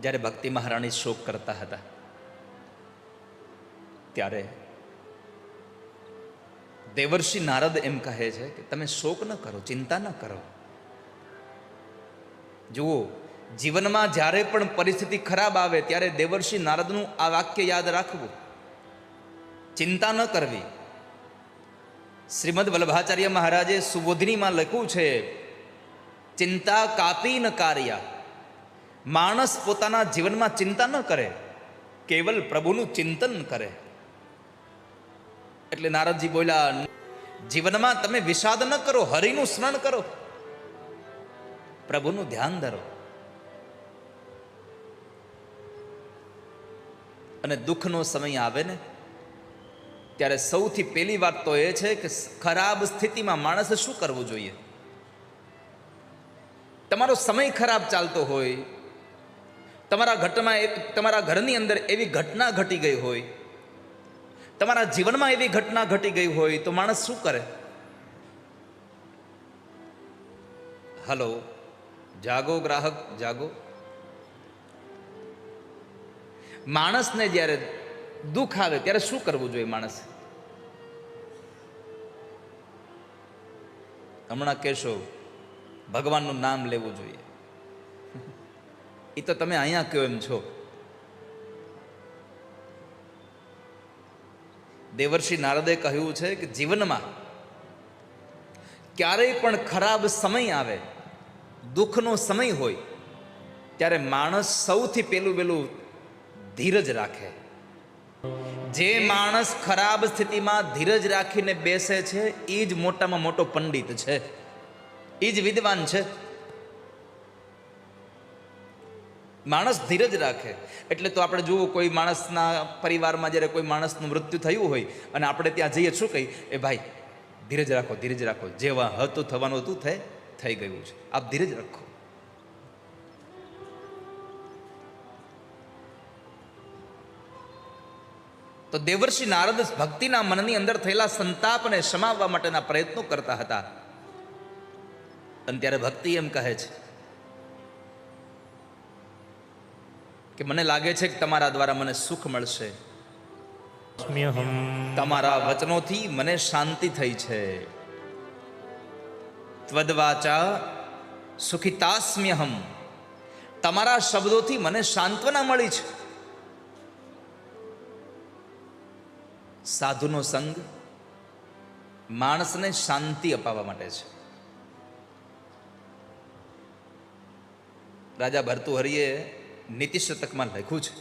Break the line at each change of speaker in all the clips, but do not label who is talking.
જ્યારે ભક્તિ મહારાણી શોક કરતા હતા, ત્યારે દેવર્ષિ નારદ એમ કહે છે કે તમે શોક ન કરો, ચિંતા ન કરો. જુઓ, જીવનમાં જ્યારે પણ પરિસ્થિતિ ખરાબ આવે ત્યારે દેવર્ષિ નારદનું આ વાક્ય યાદ રાખવું. ચિંતા ન કરવી. શ્રીમદ વલ્લભાચાર્ય મહારાજે સુબોધિનીમાં લખ્યું છે, ચિંતા કાપી ન કાર્યા. માણસ પોતાના જીવનમાં ચિંતા ન કરે, કેવલ પ્રભુનું ચિંતન કરે. એટલે નારદજી બોલ્યા, જીવનમાં તમે વિષાદ ન કરો, હરિનું સ્મરણ કરો. પ્રભુનું ધ્યાન ધરો. અને દુઃખનો સમય આવે ને, ત્યારે સૌથી પહેલી વાત તો એ છે કે ખરાબ સ્થિતિમાં માણસે શું કરવું જોઈએ? તમારો સમય ખરાબ ચાલતો હોય તમારા ઘટમાં એક તમારા ઘરની અંદર એવી ઘટના ઘટી ગઈ હોય, તમારા જીવનમાં એવી ઘટના ઘટી ગઈ હોય, તો માણસ શું કરે? હલો, જાગો ગ્રાહક, જાગો. માણસને જ્યારે દુઃખ આવે, ત્યારે શું કરવું જોઈએ માણસ? હમણાં કહેશો, ભગવાનનું નામ લેવું જોઈએ. એ તો તમે અહીંયા કયો એમ છો? દેવર્ષિ નારદે કહ્યું છે કે જીવનમાં ક્યારેય પણ ખરાબ સમય આવે, દુઃખનો સમય હોય, ત્યારે માણસ સૌથી પહેલું પેલું ધીરજ રાખે. જે માણસ ખરાબ સ્થિતિમાં ધીરજ રાખીને બેસે છે એ જ મોટામાં મોટો પંડિત છે. એ જ વિદ્વાન છે. માણસ ધીરજ રાખે. એટલે તો આપણે જુઓ, કોઈ માણસના પરિવારમાં જ્યારે કોઈ માણસનું મૃત્યુ થયું હોય અને આપણે ત્યાં જઈએ, શું કહી એ ભાઈ, ધીરજ રાખો ધીરજ રાખો. જેવા હતું થવાનું હતું થઈ થઈ ગયું છે. આપ ધીરજ રાખો. તો દેવર્ષિ નારદ ભક્તિના મનની અંદર થયેલા સંતાપને સમાવવા માટેના પ્રયત્નો કરતા હતા. અને ત્યારે ભક્તિ એમ કહે છે કે મને લાગે છે કે તમારા દ્વારા મને સુખ મળશે. તમારા વચનોથી મને શાંતિ થઈ છે. ત્વદવાચા સુખિતાસ્મ્યહમ. તમારા શબ્દોથી મને સાંત્વના મળી છે. સાધુનો સંગ માણસને શાંતિ અપાવવા માટે છે. રાજા ભરતુહરિએ નીતિ શતકમાં લખ્યું છે,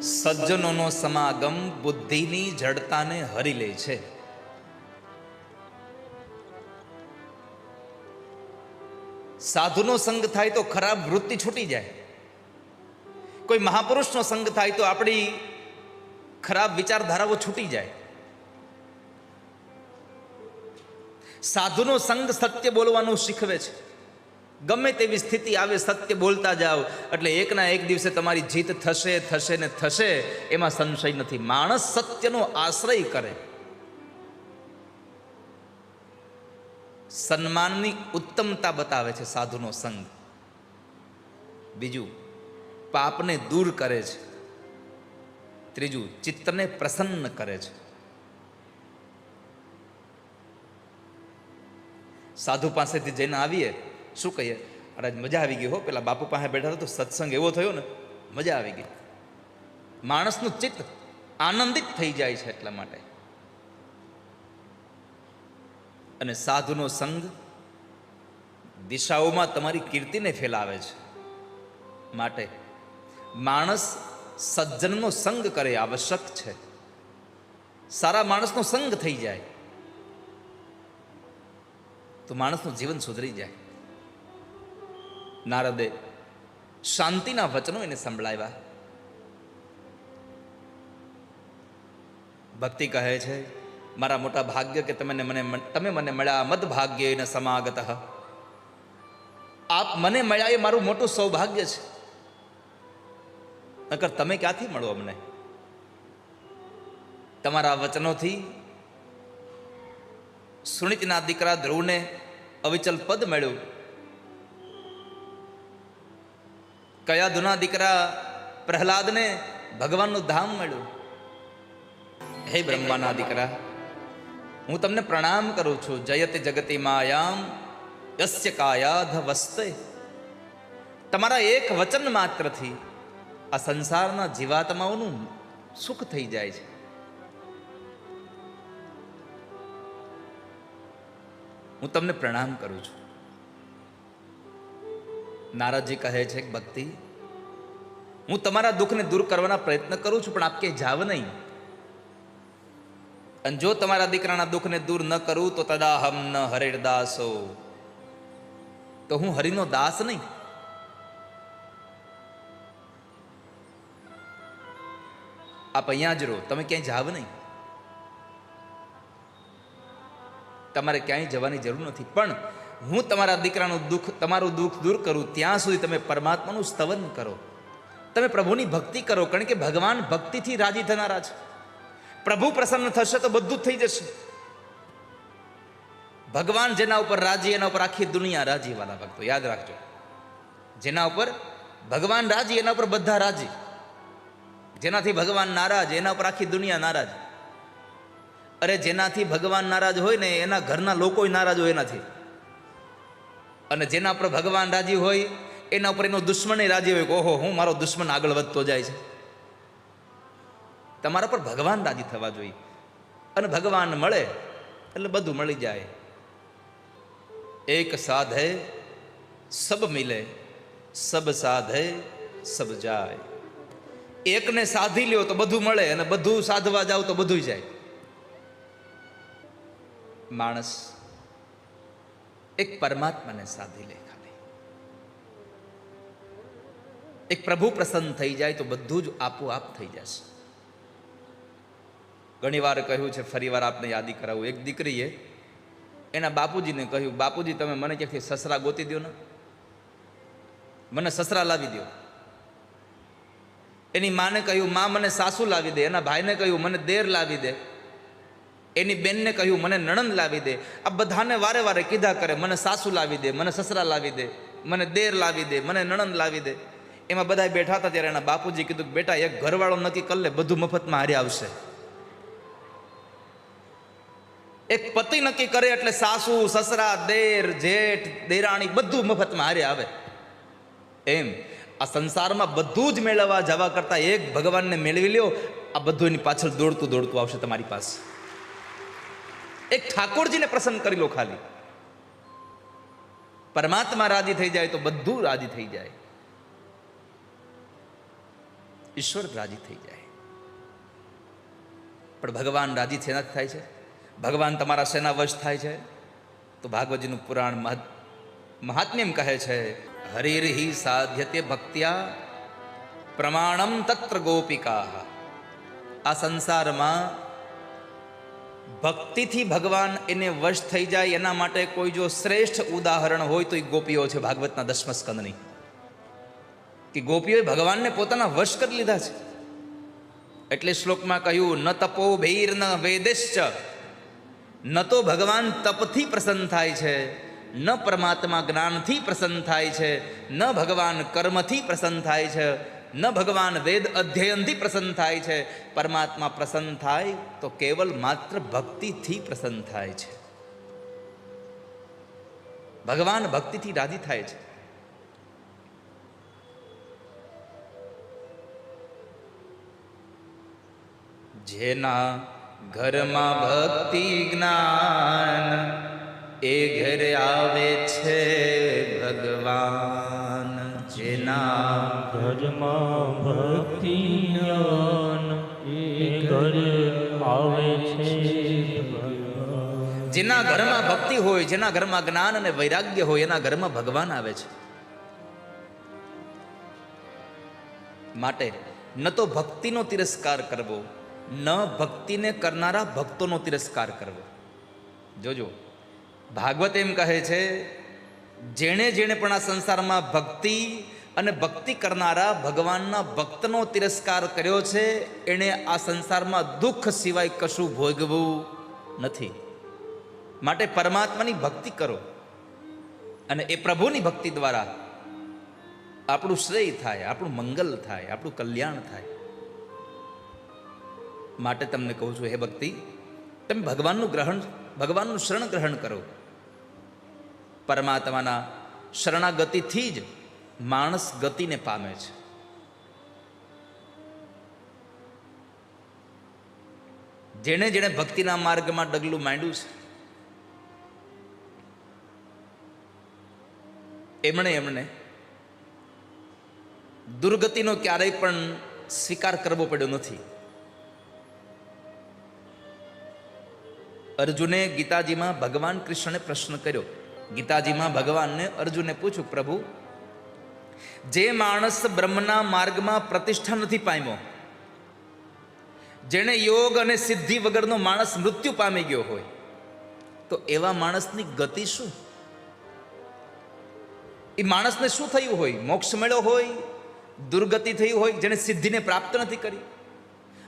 સજ્જનોનો સમાગમ બુદ્ધિની જડતાને હરી લે છે. સાધુનો સંગ થાય તો ખરાબ વૃત્તિ છૂટી જાય. કોઈ મહાપુરુષનો સંગ થાય તો આપણી ખરાબ વિચારધારાઓ છૂટી જાય. સાધુનો સંગ સત્ય બોલવાનું શીખવે છે. ગમે તેવી સ્થિતિ આવે, સત્ય બોલતા જાઓ. એટલે એકના એક દિવસે તમારી જીત થશે થશે ને થશે, એમાં સંશય નથી. માણસ સત્યનો આશ્રય કરે. સન્માનની ઉત્તમતા બતાવે છે સાધુનો સંગ. બીજું, પાપને દૂર કરે છે. ત્રીજું, ચિત્તને પ્રસન્ન કરે છે. સાધુ પાસેથી જઈને આવીએ શું કહીએ? આજ મજા આવી ગઈ હો. પેલા બાપુ પાસે બેઠા હતા તો સત્સંગ એવો થયો ને, મજા આવી ગઈ. માણસનું ચિત્ત આનંદિત થઈ જાય છે એટલા માટે. અને સાધુનો સંગ દિશાઓમાં તમારી કીર્તિને ફેલાવે છે. માટે માણસ સજ્જનનો સંગ કરે આવશ્યક છે. સારા માણસનો સંગ થઈ જાય. તો માણસનું જીવન સુધરી જાય. નારદે શાંતિના વચનો એને સંભળાવ્યા. ભક્તિ કહે છે, મારા મોટા ભાગ્ય કે તમે મને તમે મને મળ્યા મદ ભાગ્ય ન સમાગત. આપ મને મળ્યા એ મારું મોટું સૌભાગ્ય છે. નકર તમે ક્યાંથી મળો અમને? તમારા વચનોથી સુનિતના દીકરા ધ્રુવને અવિચલ પદ મળ્યું. કયા દુના દીકરા પ્રહલાદને ભગવાનનું ધામ મળ્યું? હે બ્રહ્માના દીકરા, હું તમને પ્રણામ કરું છું. જયતે જગતી માયામ, યસ્ય કાયાધ વસ્તે તમારા એક વચન માત્રથી આ સંસારના જીવાત્માઓનું સુખ થઈ જાય છે. હું તમને પ્રણામ કરું છું. નારદજી કહે છે કે ભક્તિ, હું તમારા દુઃખને દૂર કરવાના પ્રયત્ન કરું છું, પણ આપ કે જાવ નહીં. અને જો તમારા દીકરાના દુઃખને દૂર ન કરું, તો તદાહમ ન હરેર દાસો. તો હું હરિનો દાસ નહીં. આપ અહીંયા જ રહો, તમે ક્યાંય જાવ નહીં. તમારે ક્યાંય જવાની જરૂર નથી. પણ હું તમારા દીકરાનું દુઃખ, તમારું દુઃખ દૂર કરું, ત્યાં સુધી તમે પરમાત્માનું સ્તવન કરો. તમે પ્રભુની ભક્તિ કરો, કારણ કે ભગવાન ભક્તિથી રાજી થનારા છે. પ્રભુ પ્રસન્ન થશે તો બધું જ થઈ જશે. ભગવાન જેના ઉપર રાજી, એના ઉપર આખી દુનિયા રાજી, વાલા ભક્તો, યાદ રાખજો. જેના ઉપર ભગવાન રાજી, એના ઉપર બધા રાજી. જેનાથી ભગવાન નારાજ, એના ઉપર આખી દુનિયા નારાજ. અરે જેનાથી ભગવાન નારાજ હોય ને, એના ઘરના લોકો નારાજ હોય એનાથી. અને જેના પર ભગવાન રાજી હોય, એના ઉપર એનો દુશ્મન રાજી હોય, કે ઓહો, હું મારો દુશ્મન આગળ વધતો જાય છે. તમારા પર ભગવાન રાજી થવા જોઈએ. અને ભગવાન મળે, એટલે બધું મળી જાય. એક સાધે, સબ મિલે, સબ સાધે, સબ જાય. એકને સાધી લ્યો તો બધું મળે, અને બધું સાધવા જાવ તો બધું જાય. માણસ એક પરમાત્માને સાધી લે ખાલી એક પ્રભુ પ્રસન્ન થઈ જાય તો બધું જ આપોઆપ થઈ જશે. ઘણીવાર કહ્યું છે, ફરીવાર આપને યાદી કરાવું. એક દીકરીએ એના બાપુજીને કહ્યું, બાપુજી, તમે મને ક્યાંથી સસરા ગોતી દો ને મને સસરા લાવી દો એની માને કહ્યું, મા મને સાસુ લાવી દે, એના ભાઈને કહ્યું, મને દેર લાવી દે. એની બેનને કહ્યું, મને નણંદ લાવી દે. આ બધાને વારે વારે કીધા કરે, મને સાસુ લાવી દે, મને સસરા લાવી દે, મને દેર લાવી દે, મને નણંદ લાવી દે. એમાં બધા બેઠા હતા ત્યારે એના બાપુજી કીધું, બેટા, એક ઘરવાળો નક્કી કરી બધું મફતમાં હારે આવશે. એક પતિ નક્કી કરે એટલે સાસુ, સસરા, દેર, જેઠ, દેરાણી બધું મફતમાં હારે આવે. એમ, આ સંસારમાં બધું જ મેળવવા જવા કરતા એક ભગવાનને મેળવી લ્યો, આ બધું એની પાછળ દોડતું દોડતું આવશે તમારી પાસે. એક ઠાકોરજીને પ્રસન્ન કરી લો ખાલી. પરમાત્મા રાજી થઈ જાય તો બધું રાજી થઈ જાય. ઈશ્વર રાજી થઈ જાય. પણ ભગવાન રાજી શેનાથી થાય છે? ભગવાન તમારા શેના વશ થાય છે? તો ભાગવતજીનું પુરાણ મહાત્મ્ય કહે છે હરિર્હિ સાધ્યતે ભક્ત્યા પ્રમાણમ તત્ર ગોપિકા. આ સંસારમાં ભક્તિથી ભગવાન એને વશ થઈ જાય, એના માટે કોઈ જો શ્રેષ્ઠ ઉદાહરણ હોય તો એ ગોપીઓ છે ભાગવતના દસમ સ્કંદની. કે ગોપીઓએ ભગવાનને પોતાના વશ કરી લીધા છે. એટલે શ્લોકમાં કહ્યું, ન તપો ભૈર ન વેદેશ્ચ. ન તો ભગવાન તપથી પ્રસન્ન થાય છે, ન પરમાત્મા જ્ઞાનથી પ્રસન્ન થાય છે, ન ભગવાન કર્મથી પ્રસન્ન થાય છે ન ભગવાન વેદ અધ્યયનથી પ્રસન્ન થાય છે. પરમાત્મા પ્રસન્ન થાય તો કેવલ માત્ર ભક્તિથી પ્રસન્ન થાય છે. ભગવાન ભક્તિથી રાજી થાય છે. જેના ઘરમાં ભક્તિ જ્ઞાન, એ ઘરે આવે છે ભગવાન. જેના
ઘરમાં ભક્તિ આવે છે
જેના ઘરમાં ભક્તિ હોય, જેના ઘરમાં જ્ઞાન અને વૈરાગ્ય હોય, એના ઘરમાં ભગવાન આવે છે. માટે ન તો ભક્તિનો તિરસ્કાર કરવો, ન ભક્તિને કરનારા ભક્તોનો તિરસ્કાર કરવો. જોજો, ભાગવત એમ કહે છે જેણે જેણે પણ આ સંસારમાં ભક્તિ અને ભક્તિ કરનારા ભગવાનના ભક્તનો તિરસ્કાર કર્યો છે, એણે આ સંસારમાં દુઃખ સિવાય કશું ભોગવું નથી. માટે પરમાત્માની ભક્તિ કરો અને એ પ્રભુની ભક્તિ દ્વારા આપણું શ્રેય થાય, આપણું મંગલ થાય, આપણું કલ્યાણ થાય. માટે તમને કહું છું, હે ભક્તિ, તમે ભગવાનનું ગ્રહણ, ભગવાનનું શરણ ગ્રહણ કરો. પરમાત્માના શરણાગતિથી જ માણસ ગતિને પામે છે. જેણે જેણે ભક્તિના માર્ગમાં ડગલું માંડ્યું છે, એમણે એમણે દુર્ગતિનો ક્યારેય પણ સ્વીકાર કરવો પડ્યો નથી. અર્જુને ગીતાજીમાં ભગવાન કૃષ્ણને પ્રશ્ન કર્યો ગીતાજીમાં ભગવાનને અર્જુને પૂછ્યું, પ્રભુ, જે માણસ બ્રહ્મના માર્ગમાં પ્રતિષ્ઠા નથી પામ્યો, જેણે યોગ અને સિદ્ધિ વગરનો માણસ મૃત્યુ પામી ગયો હોય, તો એવા માણસની ગતિ શું? એ માણસને શું થયું હોય? મોક્ષ મળ્યો હોય, દુર્ગતિ થઈ હોય, જેણે સિદ્ધિને પ્રાપ્ત નથી કરી.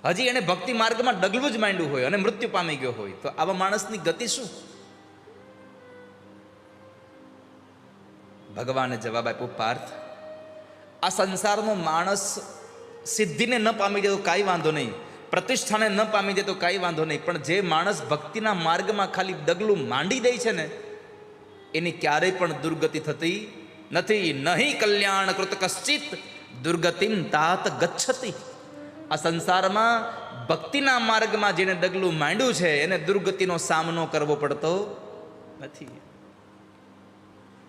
હજી એને ભક્તિ માર્ગમાં ડગલું જ માંડ્યું હોય અને મૃત્યુ પામી ગયો હોય, તો આવા માણસની ગતિ શું? ભગવાને જવાબ આપ્યો, પાર્થ, આ સંસારનો માણસ સિદ્ધિને ન પામી જાય તો કાંઈ વાંધો નહીં. પ્રતિષ્ઠાને ન પામી જાય તો કાંઈ વાંધો નહીં. પણ જે માણસ ભક્તિના માર્ગમાં ખાલી ડગલું માંડી દે છે ને, એની ક્યારેય પણ દુર્ગતિ થતી નથી. નહીં કલ્યાણ કૃત કશ્ચિત, દુર્ગતિમ તાત ગચ્છતી. આ સંસારમાં ભક્તિના માર્ગમાં જેને ડગલું માંડ્યું છે, એને દુર્ગતિનો સામનો કરવો પડતો નથી.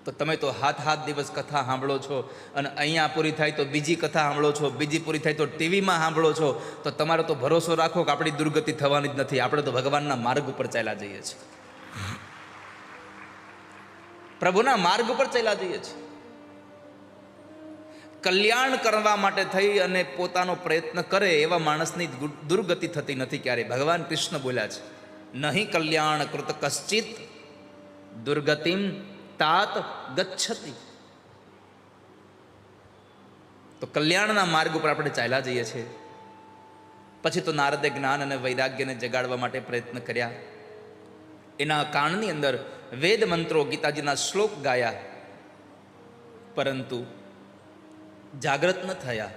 તો તમે તો હાથ હાથ દિવસ કથા સાંભળો છો અને અહીંયા પૂરી થાય તો બીજી કથા સાંભળો છો, બીજી પૂરી થાય તો ટીવીમાં સાંભળો છો, તો તમારો તો ભરોસો રાખો કે આપણી દુર્ગતિ થવાની જ નથી. આપણે તો ભગવાનના માર્ગ ઉપર ચાલ્યા જઈએ છીએ. પ્રભુના માર્ગ ઉપર ચાલ્યા જઈએ છીએ. કલ્યાણ કરવા માટે થઈ અને પોતાનો પ્રયત્ન કરે એવા માણસની દુર્ગતિ થતી નથી ક્યારે ભગવાન કૃષ્ણ બોલ્યા છે, નહીં કલ્યાણ કૃત કશ્ચિત દુર્ગતિમ તાત ગચ્છતી. તો કલ્યાણના માર્ગ ઉપર આપણે ચાલ્યા જઈએ છીએ. પછી તો નારદે જ્ઞાન અને વૈરાગ્યને જગાડવા માટે પ્રયત્ન કર્યા. એના કાણની અંદર વેદ મંત્રો ગીતાજીના શ્લોક ગાયા. પરંતુ જાગ્રત ન થયા.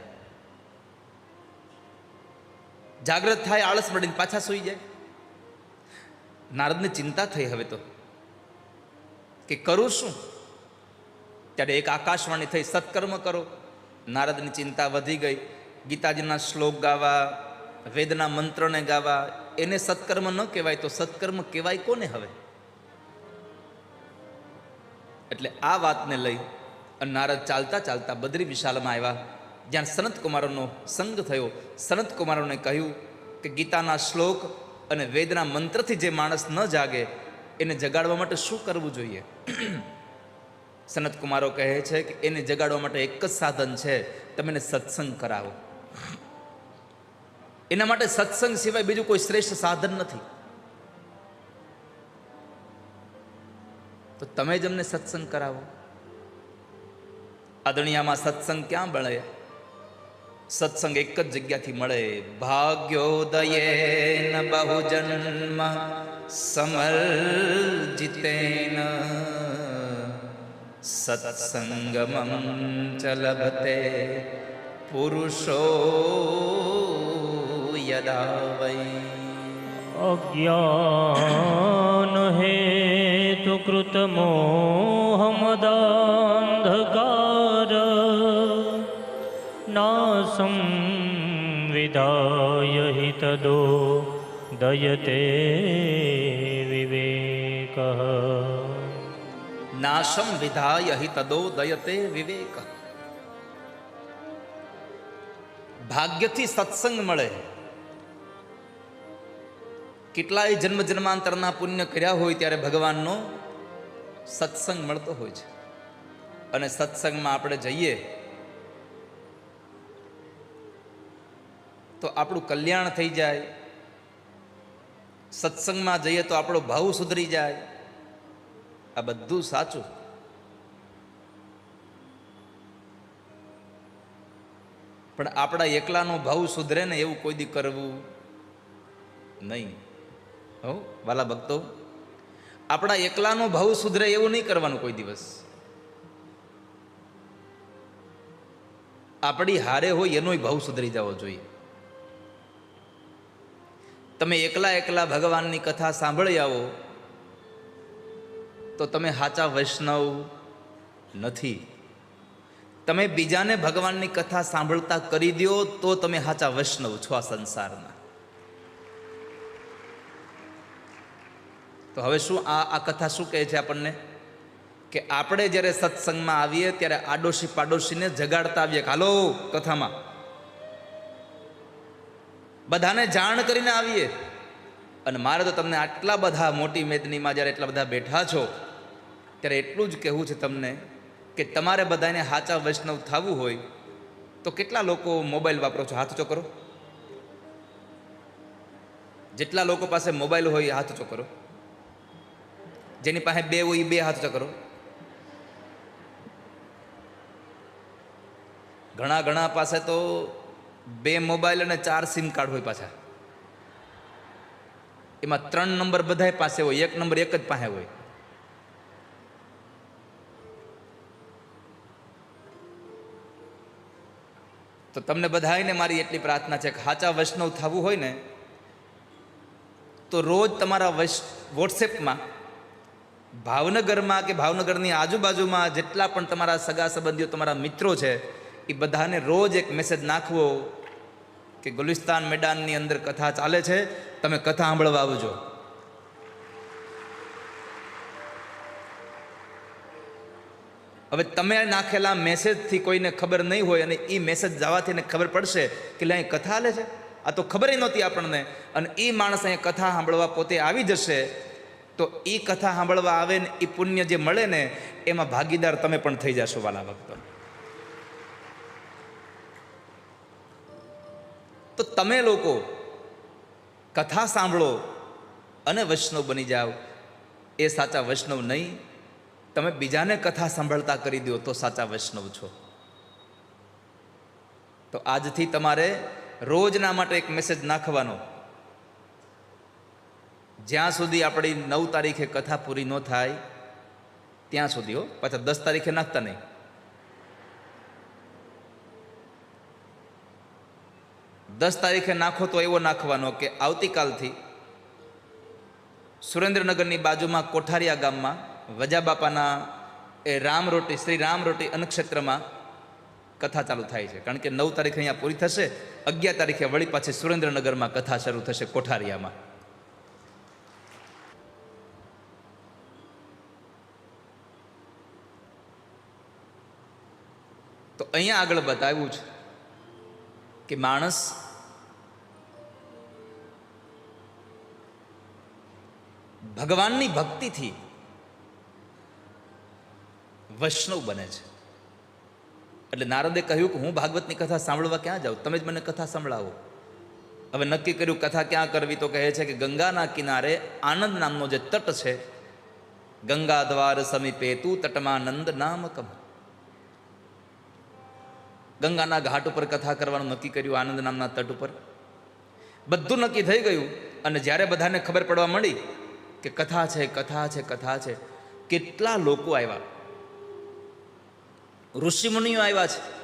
જાગ્રત થાય, આળસ મળીને પાછા સૂઈ જાય. નારદને ચિંતા થઈ હવે તો. કે કરું શું? ત્યારે એક આકાશવાણી થઈ, સત્કર્મ કરો. નારદની ચિંતા વધી ગઈ. ગીતાજીના શ્લોક ગાવા, વેદના મંત્રને ગાવા, એને સત્કર્મ ન કહેવાય તો સત્કર્મ કહેવાય કોને હવે? એટલે આ વાતને લઈ અને નારદ ચાલતા ચાલતા બદ્રી વિશાલમાં આવ્યા. જ્યાં સનત કુમારોનો સંગ થયો. સનત કુમારોને કહ્યું કે ગીતાના શ્લોક અને વેદના મંત્રથી જે માણસ ન જાગે એને જગાડવા માટે શું કરવું જોઈએ? સનત કુમારો કહે છે કે એને જગાડવા માટે એક જ સાધન છે, તમે એને સત્સંગ કરાવો. એના માટે સત્સંગ સિવાય બીજું કોઈ શ્રેષ્ઠ સાધન નથી. તો તમે જ અમને સત્સંગ કરાવો. આ દુનિયામાં સત્સંગ ક્યાં મળે સત્સંગ એક જ જગ્યાથી મળે. ભાગ્યોદયેન બહુજન્મ, સમર્જિતેન. સત્સંગમં ચ લભતે, પુરુષો યદા વૈ
અજ્ઞાન હેતુ કૃત મોહમદાંધકાર નાસં વિધાય હિ તદો દયતે વિવેક
નાશમ વિધાય હિતદો દયતે વિવેક ભાગ્યથી સત્સંગ મળે કેટલાય જન્મ જન્માંતરના પુણ્ય કર્યા હોય ત્યારે ભગવાનનો સત્સંગ મળતો હોય છે અને સત્સંગમાં આપણે જઈએ તો આપણું કલ્યાણ થઈ જાય. સત્સંગમાં જઈએ તો આપણો ભાવ સુધરી જાય. આ બધું સાચું. પણ આપણા એકલાનો ભાવ સુધરે ને એવું કોઈ દી કરવું નહીં. હો, વાલા ભક્તો, આપણા એકલાનો ભાવ સુધરે એવું નહીં કરવાનું કોઈ દિવસ. આપણી હારે હોય એનોય ભાવ સુધરી જવો જોઈએ. તમે એકલા એકલા ભગવાનની કથા સાંભળી આવો, તો તમે સાચા વૈષ્ણવ નથી. તમે બીજાને ભગવાનની કથા સાંભળતા કરી દો તો તમે સાચા વૈષ્ણવ છો આ સંસારના. તો હવે શું આ આ કથા શું કહે છે આપણને? કે આપણે જ્યારે સત્સંગમાં આવીએ, ત્યારે આડોશી પાડોશીને જગાડતા આવીએ. હાલો, કથામાં. બધાને જાણ કરીને આવીએ. અને મારે તો તમને આટલા બધા મોટી મેદનીમાં જ્યારે એટલા બધા બેઠા છો, ત્યારે એટલું જ કહેવું છે તમને કે તમારે બધાને સાચા વૈષ્ણવ થવું હોય, તો કેટલા લોકો મોબાઈલ વાપરો છો? હાથ ઊંચો કરો. જેટલા લોકો પાસે મોબાઈલ હોય હાથ ઊંચો કરો. જેની પાસે બે હોય બે હાથ ઊંચો કરો. ઘણા ઘણા પાસે તો બે મોબાઈલ અને ચાર સિમ કાર્ડ હોય પાછા. એમાં ત્રણ નંબર બધાય પાસે હોય, એક નંબર એક જ પાસે હોય. તો તમને બધાને મારી એટલી પ્રાર્થના છે કે સાચા વૈષ્ણવ થવું હોય ને, તો રોજ તમારા વોટ્સએપમાં ભાવનગરમાં કે ભાવનગરની આજુબાજુમાં જેટલા પણ તમારા સગા સંબંધીઓ, તમારા મિત્રો છે, એ બધાને રોજ એક મેસેજ નાખવો કે ગુલિસ્તાન મેદાનની અંદર કથા ચાલે છે, તમે કથા સાંભળવા આવજો. હવે તમે નાખેલા મેસેજથી કોઈને ખબર નહીં હોય અને એ મેસેજ જવાથી એને ખબર પડશે કે લે અહીં કથા આલે છે. આ તો ખબર નહોતી આપણને. અને એ માણસ અહીં કથા સાંભળવા પોતે આવી જશે, તો એ કથા સાંભળવા આવે ને એ પુણ્ય જે મળે ને, એમાં ભાગીદાર તમે પણ થઈ જશો વાલા ભક્તો. તો તમે લોકો કથા સાંભળો અને વૈષ્ણવ બની જાઓ. એ સાચા વૈષ્ણવ નહીં. તમે બીજાને કથા સાંભળતા કરી દો તો સાચા વૈષ્ણવ છો. તો આજથી તમારે રોજના માટે એક મેસેજ નાખવાનો. જ્યાં સુધી આપણી નવ તારીખે કથા પૂરી ન થાય, ત્યાં સુધી હો. પાછા દસ તારીખે નાખતા નહીં. દસ તારીખે નાખો તો એવો નાખવાનો કે આવતીકાલથી સુરેન્દ્રનગરની બાજુમાં કોઠારિયા ગામમાં વજા બાપાના એ રામ રોટી, શ્રી રામ રોટી અન્નક્ષેત્રમાં કથા ચાલુ થાય છે. કારણ કે નવ તારીખે અહીંયા પૂરી થશે, અગિયાર તારીખે વળી પાછી સુરેન્દ્રનગરમાં કથા શરૂ થશે કોઠારિયામાં. તો અહીંયા આગળ બતાવ્યું છે કે માણસ ભગવાનની ભક્તિથી વૈષ્ણવ બને છે. એટલે નારદે કહ્યું કે હું ભાગવતની કથા સાંભળવા ક્યાં જાઉં? તમે જ મને કથા સંભળાવો. હવે નક્કી કર્યું કથા ક્યાં કરવી તો કહે છે કે ગંગાના કિનારે આનંદ નામનો જે તટ છે ગંગા દ્વાર સમીપે તું તટમાં નંદ નામકમ. ગંગાના ઘાટ ઉપર કથા કરવાનું નક્કી કર્યું આનંદ નામના તટ ઉપર. બધું નક્કી થઈ ગયું અને જ્યારે બધાને ખબર પડવા મળી કે કથા છે કથા છે કથા છે. કેટલા લોકો આવ્યા? ઋષિમુનિઓ આવ્યા છે.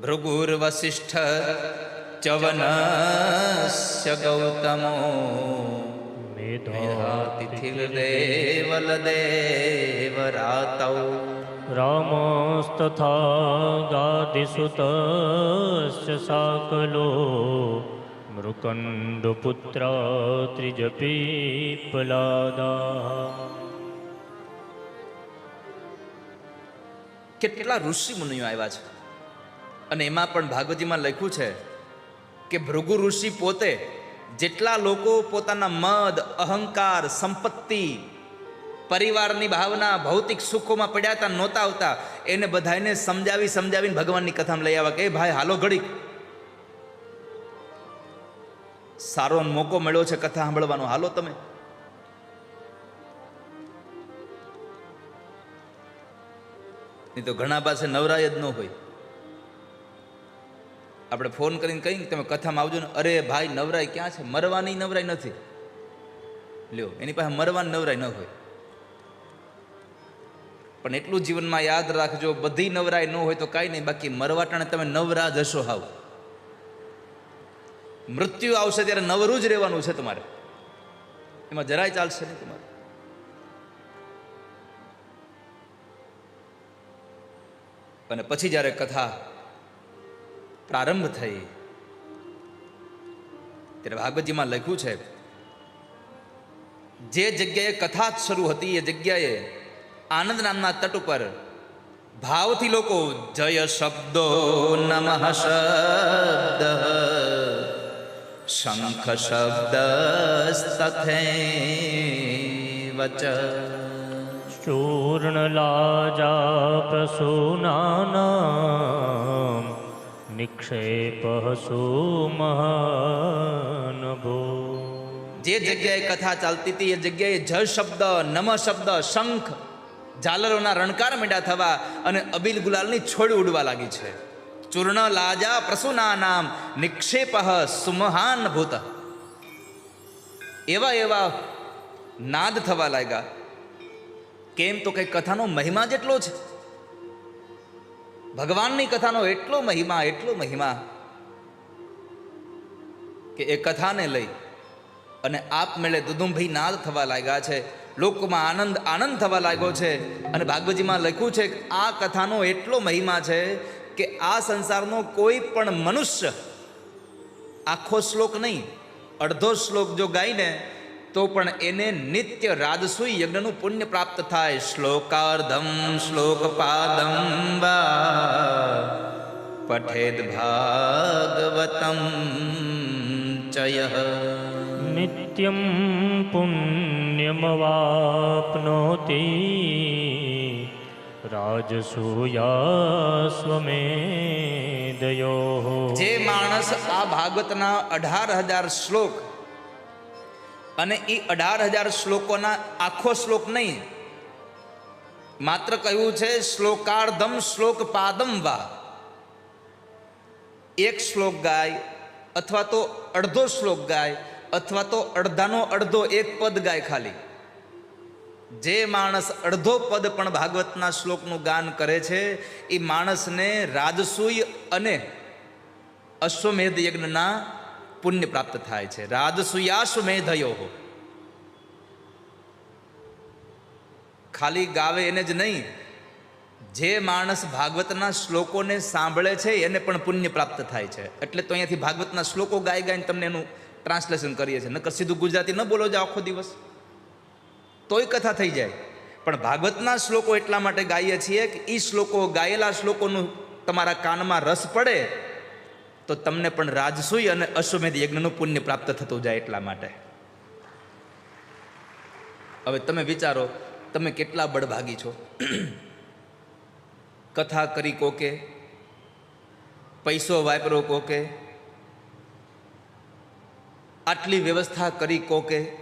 ભૃગુર વસિષ્ઠ ચવન ગૌતમો
મેધા
તિથિર્દેવલ દેવ રાતૌ
રામસ્તથા ગાદિસુતશ્ચ સાકલો મૃકંડપુત્ર ત્રિજપીપલાદા
કેટલા ઋષિ મુનિઓ આવ્યા છે? અને એમાં પણ ભાગવતીમાં લખ્યું છે કે ભૃગુ ઋષિ પોતે જેટલા લોકો પોતાના મદ, અહંકાર, સંપત્તિ, પરિવારની ભાવના, ભૌતિક સુખોમાં પડ્યા હતા, નહોતા આવતા, એને બધાને સમજાવી, સમજાવીને ભગવાનની કથામાં લઈ આવ્યા કે ભાઈ, હાલો ઘડીક. સારો મોકો મળ્યો છે કથા સાંભળવાનો. હાલો તમે. નહીં તો ઘણા પાસે નવરાય જ ન હોય. આપણે ફોન કરીને કહીએ તમે કથામાં આવજો ને, અરે ભાઈ, નવરાય ક્યાં છે? મરવાની નવરાય નથી. લ્યો, એની પાસે મરવાની નવરાય ન હોય. પણ એટલું જીવનમાં યાદ રાખજો, બધી નવરાય ન હોય તો કાંઈ નહીં, બાકી મરવાટાણે તમે નવરા જશો હાવ. મૃત્યુ આવશે ત્યારે નવરું જ રહેવાનું છે તમારે. એમાં જરાય ચાલશે નહીં તમારે. અને પછી જ્યારે કથા પ્રારંભ થઈ, ત્યારે ભાગવતજીમાં લખ્યું છે, જે જગ્યાએ કથા જ શરૂ હતી, એ જગ્યાએ આનંદ નામના તટ ઉપર ભાવથી લોકો જય શબ્દો નમઃ શબ્દ શંખ શબ્દ તથે વચ
ચૂર્ણલાજા પ્રસૂનાનામ નિક્ષેપ સુમહાનભો
જે જગ્યાએ કથા ચાલતી હતી એ જગ્યાએ જ શબ્દ નમ શબ્દ શંખ ઝાલરોના રણકાર મેંડા થવા અને અબિલ ગુલાલની છોડ ઉડવા લાગી છે. ચૂર્ણ લાજા પ્રસુના નામ નિક્ષેપ સુમહાન ભૂત એવા એવા નાદ થવા લાગ્યા કેમ તો કઈ કથાનો મહિમા જેટલો છે ભગવાનની કથાનો એટલો મહિમા એટલો મહિમા કે એ કથાને લઈ અને આપમેળે દુદુમભાઈ નાદ થવા લાગ્યા છે લોકોમાં આનંદ આનંદ થવા લાગ્યો છે અને ભાગવતજીમાં લખ્યું છે કે આ કથાનો એટલો મહિમા છે કે આ સંસારનો કોઈ પણ મનુષ્ય આખો શ્લોક નહીં, અડધો શ્લોક જો ગાઈને, તો પણ એને નિત્ય રાજસુઈ યજ્ઞનું પુણ્ય પ્રાપ્ત થાય. શ્લોકાર્ધમ શ્લોક પાદમ વા પઠેદ ભાગવતમ ચય.
નિત્યમ પુણ્યમવાપ્નોતિ રાજસૂયાસ્વમેદયો
જે માણસ આ ભાગવતના અઢાર હજાર શ્લોક અને એ અઢાર હજાર શ્લોકોના આખો શ્લોક નહીં, માત્ર કહ્યું છે શ્લોકાર્ધમ શ્લોક પાદમ વા. એક શ્લોક ગાય અથવા તો અડધો શ્લોક ગાય અથવા તો અડધાનો અડધો એક પદ ગાય ખાલી. જે માણસ અડધો પદ પણ ભાગવતના શ્લોકનું ગાન કરે છે, એ માણસને રાજસૂય અને અશ્વમેધ યજ્ઞના પુણ્ય પ્રાપ્ત થાય છે. રાજસૂયાશ્વમેધયો. ખાલી ગાવે એને જ નહીં, જે માણસ ભાગવતના શ્લોકોને સાંભળે છે, એને પણ પુણ્ય પ્રાપ્ત થાય છે. એટલે તો અહીંયાથી ભાગવતના શ્લોકો ગાઈ ગાઈને તમને એનું ટ્રાન્સલેશન કરીએ છીએ. નકર સીધું ગુજરાતી ન બોલો જાઓ આખો દિવસ. તોય કથા થઈ જાય. પણ ભાગવતના શ્લોકો એટલા માટે ગાઈએ છીએ કે એ શ્લોકો ગાયેલા શ્લોકોનું તમારા કાનમાં રસ પડે, તો તમને પણ રાજસૂય અને અશ્વમેધ યજ્ઞનું પુણ્ય પ્રાપ્ત થતું જાય એટલા માટે. હવે તમે વિચારો, તમે કેટલા બળભાગી છો? કથા કરી કોકે? પૈસો વાપરો કોકે? આટલી વ્યવસ્થા કરી કોકે?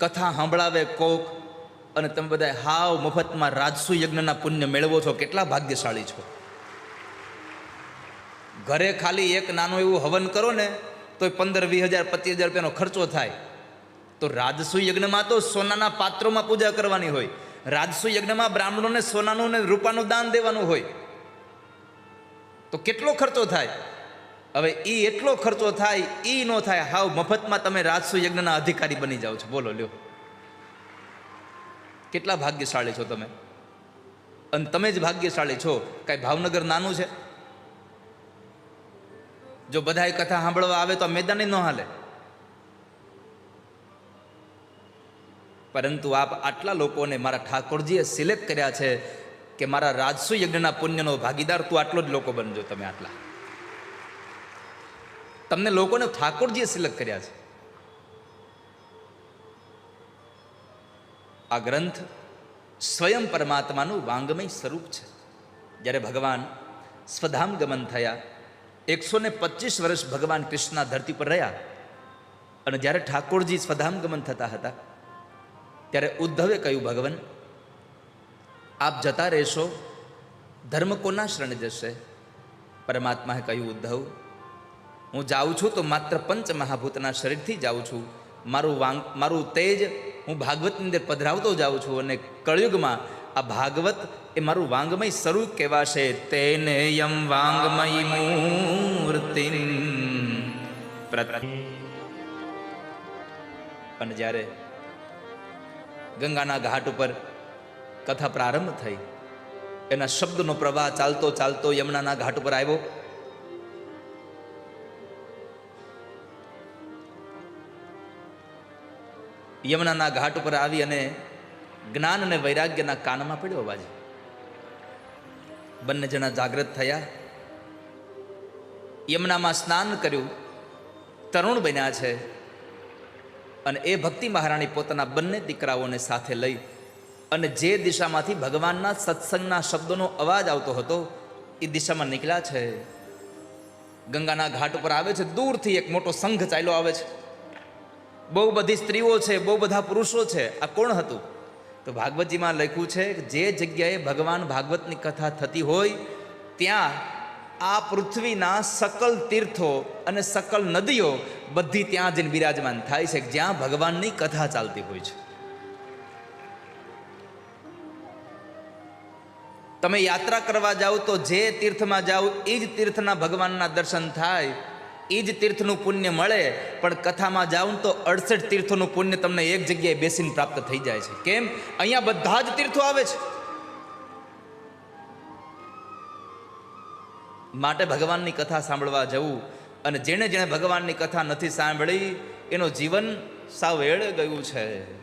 કથા સાંભળાવે કોક અને તમે બધા હાવ મફતમાં રાજસુ યજ્ઞના પુણ્ય મેળવો છો, કેટલા ભાગ્યશાળી છો. ઘરે ખાલી એક નાનું એવું હવન કરો ને તો પંદર, વીસ હજાર, પચીસ હજાર રૂપિયાનો ખર્ચો થાય. તો રાજસુ યજ્ઞમાં તો સોનાના પાત્રોમાં પૂજા કરવાની હોય. રાજસુ યજ્ઞમાં બ્રાહ્મણોને સોનાનું ને રૂપાનું દાન દેવાનું હોય. તો કેટલો ખર્ચો થાય? હવે એ એટલો ખર્ચો થાય એ ન થાય, હાવ મફતમાં તમે રાજસુ યજ્ઞના અધિકારી બની જાઓ છો. બોલો, લ્યો. કેટલા ભાગ્યશાળી છો તમે? અને તમે જ ભાગ્યશાળી છો. કાંઈ ભાવનગર નાનું છે? જો બધાય કથા સાંભળવા આવે તો મેદાન ન હાલે. પરંતુ આપ આટલા લોકોને મારા ઠાકોરજીએ સિલેક્ટ કર્યા છે કે મારા રાજસુ યજ્ઞના પુણ્યનો ભાગીદાર તું આટલો જ લોકો બનજો તમે આટલા. તમને લોકોને ઠાકોરજીએ સિલેક્ટ કર્યા છે. આ ગ્રંથ સ્વયં પરમાત્માનું વાંગમય સ્વરૂપ છે. જ્યારે ભગવાન સ્વધામ ગમન થયા, એકસો ને પચીસ વર્ષ ભગવાન કૃષ્ણના ધરતી પર રહ્યા અને જ્યારે ઠાકોરજી સ્વધામ ગમન થતા હતા, ત્યારે ઉદ્ધવે કહ્યું, ભગવાન, આપ જતા રહેશો, ધર્મ કોના શરણે જશે? પરમાત્માએ કહ્યું, ઉદ્ધવ હું જાઉં છું તો માત્ર પંચ મહાભૂતના શરીરથી જાઉં છું. મારું વાંગ, મારું તેજ હું ભાગવતની અંદર પધરાવતો જાઉં છું અને કળયુગમાં આ ભાગવત એ મારું વાંગમય સ્વરૂપ કહેવાશે. તેને યમ વાંગમય મૂર્તિ અને જ્યારે ગંગાના ઘાટ ઉપર કથા પ્રારંભ થઈ, એના શબ્દનો પ્રવાહ ચાલતો ચાલતો યમુનાના ઘાટ ઉપર આવ્યો યમુનાના ઘાટ ઉપર આવી અને જ્ઞાન અને વૈરાગ્યના કાનમાં પડ્યો અવાજ. બંને જણા જાગૃત થયા. યમુનામાં સ્નાન કર્યું. તરુણ બન્યા છે. અને એ ભક્તિ મહારાણી પોતાના બંને દીકરાઓને સાથે લઈ અને જે દિશામાંથી ભગવાનના સત્સંગના શબ્દોનો અવાજ આવતો હતો, એ દિશામાં નીકળ્યા છે. ગંગાના ઘાટ ઉપર આવે છે. દૂરથી એક મોટો સંઘ ચાલ્યો આવે છે. બહુ બધી સ્ત્રીઓ છે, બહુ બધા પુરુષો છે, આ કોણ હતું? તો ભાગવતજીમાં લખ્યું છે જે જગ્યાએ ભગવાન ભાગવતની કથા થતી હોય, ત્યાં આ પૃથ્વીના સકલ તીર્થો અને સકલ નદીઓ બધી ત્યાં જઈને બિરાજમાન થાય છે, જ્યાં ભગવાનની કથા ચાલતી હોય છે. તમે યાત્રા કરવા જાઓ તો જે તીર્થમાં જાઓ, એ જ તીર્થના ભગવાનના દર્શન થાય એ જ તીર્થનું પુણ્ય મળે, પણ કથામાં જાઓ તો અડસઠ તીર્થોનું પુણ્ય તમને એક જગ્યાએ બેસીને પ્રાપ્ત થઈ જાય છે. કેમ? અહીંયા બધા જ તીર્થો આવે છે. માટે ભગવાનની કથા સાંભળવા જવું અને જેણે જેણે ભગવાનની કથા નથી સાંભળી, એનું જીવન સાવ વેળ ગયું છે.